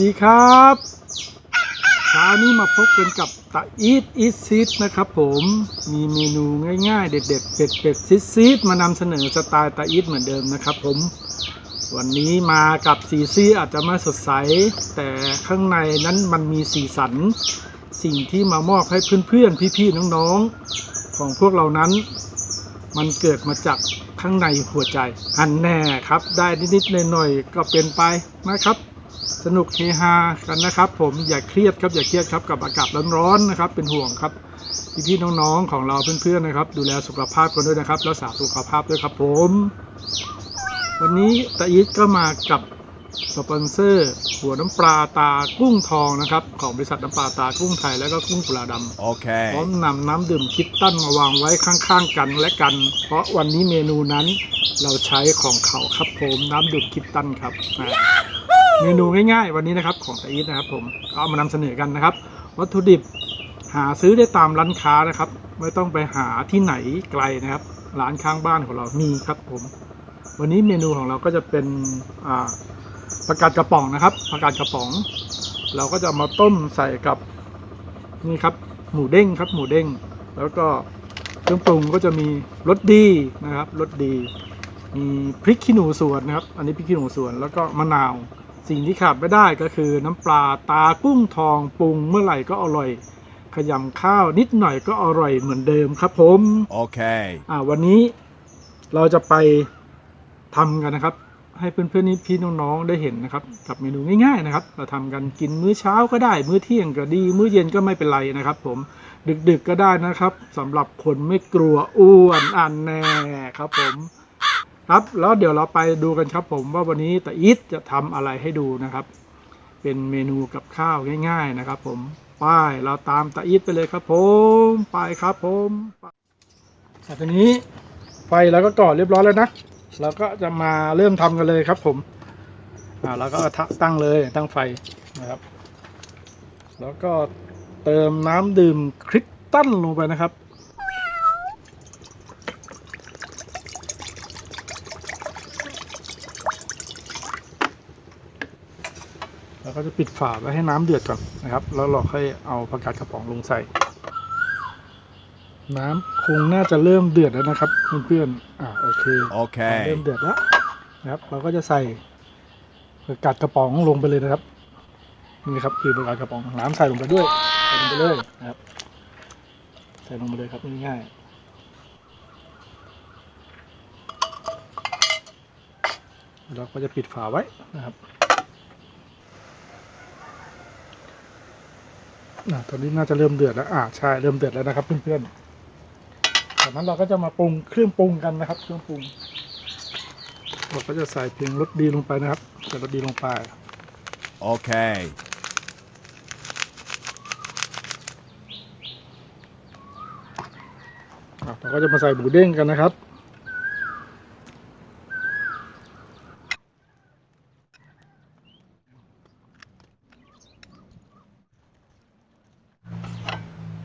ดีครับเช้านี้มาพบกันกับตาอีทอีซีดนะครับผมมีเมนูง่ายๆ เด็ดๆเผ็ดเป็ดซีดซีดมานำเสนอสไตล์ตาอีทเหมือนเดิมนะครับผม วันนี้มากับสีซีอาจจะไม่สดใส แต่ข้างในนั้นมันมีสีสัน สิ่งที่มามอบให้เพื่อนๆ พี่ๆ น้องๆ ของพวกเรานั้น มันเกิดมาจากข้างในหัวใจ อันแน่ครับ ได้นิดๆหน่อยๆก็เป็นไปนะครับ สนุกเฮฮากันนะครับ ผมอย่าเครียดครับอย่าเครียดครับกับอากาศร้อนๆนะครับ เป็นห่วงครับพี่ๆน้องๆของเราเพื่อนๆนะครับ ดูแลสุขภาพกันด้วยนะครับ รักษาสุขภาพด้วยครับผม วันนี้ตาอีทก็มากับสปอนเซอร์ หัวน้ำปลาตากุ้งทองนะครับ ของบริษัทน้ำปลาตากุ้งไทยแล้วก็กุ้งปลาดำพร้อ Okay. มนำน้ำดื่มคิดตั้นมาวางไว้ข้างๆกันและกัน เพราะวันนี้เมนูนั้นเราใช้ของเขาครับผมน้ำดื่มคิดตั้นครับอ่า เมนูง่ายๆ วันนี้นะครับของตาอีทนะครับผมก็เอามานำเสนอกันนะครับ วัตถุดิบหาซื้อได้ตามร้านค้านะครับ ไม่ต้องไปหาที่ไหนไกลนะครับ ร้านข้างบ้านของเรามีครับผม วันนี้เมนูของเราก็จะเป็นอ่าผักกาดกระป๋องนะครับผักกาดกระป๋อง เราก็จะมาต้มใส่กับนี่ครับหมูเด้งครับ หมูเด้งแล้วก็เครื่องปรุงก็จะมีรสดีนะครับรสดี มีพริกขี้หนูสวนนะครับ อันนี้พริกขี้หนูสวนแล้วก็มะนาว สิ่งที่ขาดไม่ได้ก็คือน้ำปลาตากุ้งทองปรุงเมื่อไหร่ก็อร่อย ขยำข้าวนิดหน่อยก็อร่อยเหมือนเดิมครับผม Okay. อ่าวันนี้เราจะไปทำกันนะครับ ให้เพื่อนๆนี่พี่น้องๆได้เห็นนะครับ กับเมนูง่ายๆนะครับ เราทำกันกินมื้อเช้าก็ได้ มื้อเที่ยงก็ดี มื้อเย็นก็ไม่เป็นไรนะครับ ผมดึกๆก็ได้นะครับสำหรับคนไม่กลัวอ้วนอันแน่ครับผม ครับ แล้วเดี๋ยวเราไปดูกันครับผมว่าวันนี้ตาอีทจะทำอะไรให้ดูนะครับ เป็นเมนูกับข้าวง่าย ๆนะครับ ผมไป้ายเราตามตาอีทไปเลยครับ ผมไปครับผมไปอะทีนี้ไฟเราก็ก่อเรียบร้อยแล้วนะเราก็จะมาเริ่มทำกันเลยครับ ผมอ่าเราก็ทะตั้งเลยตั้งไฟนะครับ แล้วก็เติมน้ำดื่มคริสตัลลงไปนะครับ เรา ก็จะปิดฝาไว้ให้น้ำเดือดก่อนนะครับ แล้วเราค่อยเอาผักกาดกระป๋องลงใส่ น้ำคงน่าจะเริ่มเดือดแล้วนะครับเพื่อนๆอ่าโอเคเริ่ม Okay. เดือดแล้วนะครับ เราก็จะใส่ผักกาดกระป๋องลงไปเลยนะครับนี่ครับคือผักกาดกระป๋องน้ำใส่ลงไปด้วยใส่ลงไปเลยนะครับใส่ลงไปเลยครับง่ายๆเราก็จะปิดฝาไว้นะครับ อะตอนนี้น่าจะเริ่มเดือดแล้วอ่าใช่เริ่มเดือดแล้วนะครับเพื่อนๆจากนั้นเราก็จะมาปรุงเครื่องปรุงกันนะครับ เครื่องปรุงเราก็จะใส่เพียงรสดีลงไปนะครับใส่รสดีลงไป Okay. อะเราก็จะมาใส่หมูเด้งกันนะครับ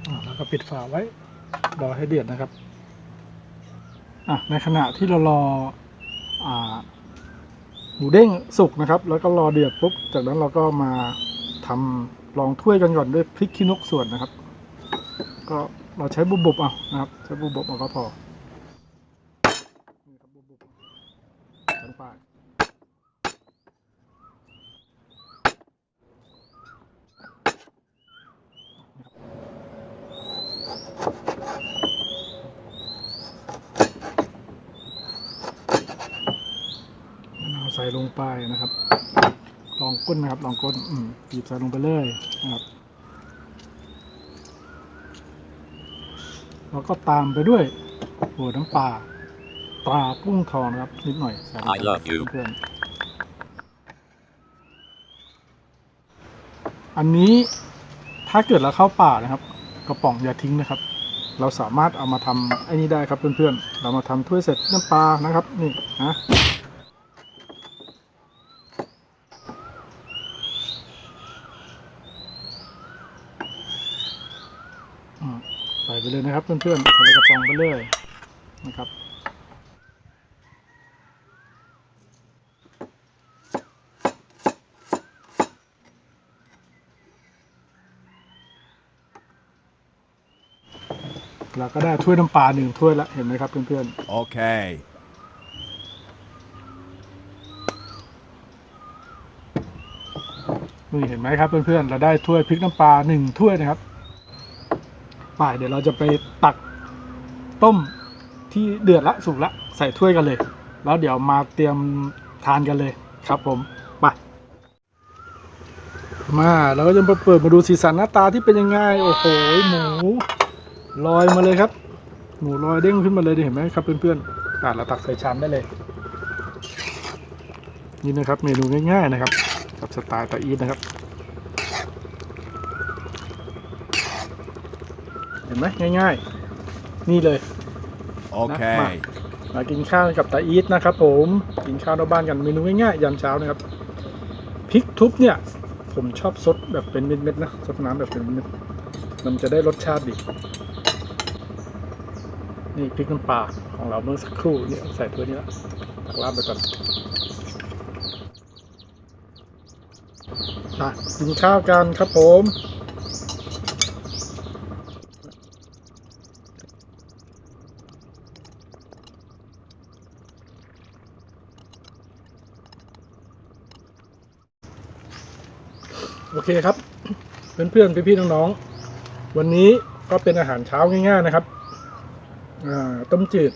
อะแล้ว ก็ปิดฝาไว้รอให้เดือดนะครับอะในขณะที่เรารออ่าหมูเด้งสุกนะครับ แล้วก็รอเดือดปุ๊บ จากนั้นเราก็มาทำรองถ้วยกันก่อนด้วยพริกขี้นกส่วนนะครับ ก็เราใช้บุบบๆเอานะครับ ใช้บุบบๆเอาก็พอนี่ครับบุบบๆใส่ลงปาว ใส่ลงไปนะครับ ลองก้นนะครับ ลองก้นอืมหยิบใส่ลงไปเลยนะครับ แล้วก็ตามไปด้วยหัวน้ำปลาปลากุ้งทองนะครับ นิดหน่อยใส่ลงไป I love you เพื่อนๆอันนี้ถ้าเกิดเราเข้าป่านะครับ กระป๋องอย่าทิ้งนะครับ เราสามารถเอามาทำไอ้นี่ได้ครับเพื่อนๆ เรามาทำถ้วยเสร็จน้ำปลานะครับ นี่นะ ไปเลยนะครับเพื่อนๆใส่กระป๋องไปเลยนะครับเราก็ได้ถ้วยน้ำปลาหนึ่งถ้วยละเห็นไหมครับเพื่อนๆโอเคนี่เห็นไหมครับเพื่อนๆเราได้ถ้วยพริกน้ำปลาหนึ่งถ้วยนะครับ ไปเดี๋ยวเราจะไปตักต้มที่เดือดละสุกละใส่ถ้วยกันเลย แล้วเดี๋ยวมาเตรียมทานกันเลยครับผมไปมาเราก็จะมาเปิดมาดูสีสันหน้าตาที่เป็นยังไงโอ้โหหมูลอยมาเลยครับ หมูลอยเด้งขึ้นมาเลยเห็นไหมครับเพื่อนๆอ่าเราตักใส่ชามได้เลย นี่นะครับเมนูง่ายๆนะครับกับสไตล์ตาอีทนะครับ ห็นไหมง่าย ๆ นี่เลย Okay. มากินข้าวกับตาอีทนะครับ ผมกินข้าวนอกบ้านกันเมนูง่ายๆยามเช้านะครับพริกทุบเนี่ย ผมชอบซดแบบเป็นเม็ดๆนะซดน้ำแบบเป็นเม็ดมันจะได้รสชาติดีนี่พริกน้ำปลาของเราเมื่อสักครู่นี่ใส่ถ้วยนี้ละตักลาบไปก่อนอะกินข้าวกันครับผม โอเคครับ เพื่อนๆพี่ๆน้องๆ วันนี้ก็เป็นอาหารเช้าง่าย ๆนะครับต้มจืด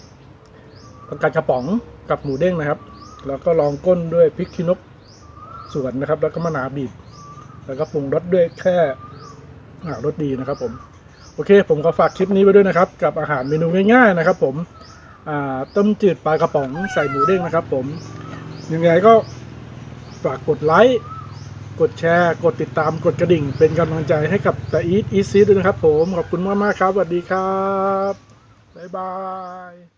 ผักกาดกระป๋องกับหมูเด้งนะครับ แล้วก็ลองก้นด้วยพริกขี้นกสวนนะครับ แล้วก็มะนาวบีบ แล้วก็ปรุงรสด้วยแค่อ่รสดีนะครับ ผม โอเค ผมก็ฝากคลิปนี้ไว้ด้วยนะครับ กับอาหารเมนูง่ายๆนะครับ ผมต้มจืดปลากระป๋องใส่หมูเด้งนะครับ ผมยังไงก็ฝากกดไลค์ กดแชร์ กดติดตามกดกระดิ่ง เป็นกำลังใจให้กับตาอีทอีซีด้วยนะครับผม ขอบคุณมากมากครับสวัสดีครับ บ๊ายบาย